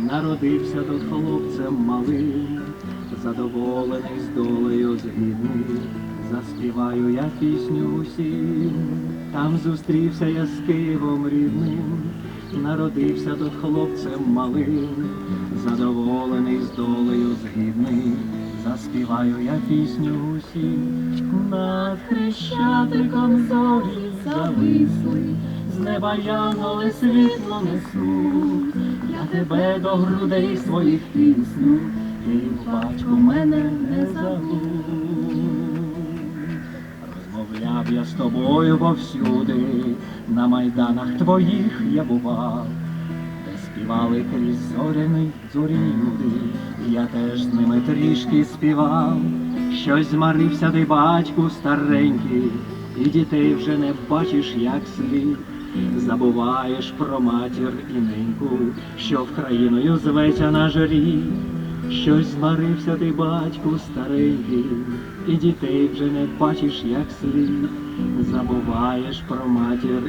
народився тут хлопцем малим, задоволений з долею згідний, заспіваю я пісню усім, там зустрівся я з Києвом рідним, народився тут хлопцем малим, задоволений з долею згідний, заспіваю я пісню усім, над хрещатиком зорі зависли, з неба янголи світло несуть, я тебе до грудей своїх тисну, і батько мене не забудь. Розмовляв я з тобою повсюди, на майданах твоїх я бував, де співали крізь зоряний зорі люди, я теж з ними трішки співав, щось змарився ти, батьку старенький, і дітей вже не бачиш, як слід. Забуваєш про матір і неньку, що вкраїною зветься наш рід. Щось змарився ти, батьку старенький, і дітей вже не бачиш, як слід. Забуваєш про матір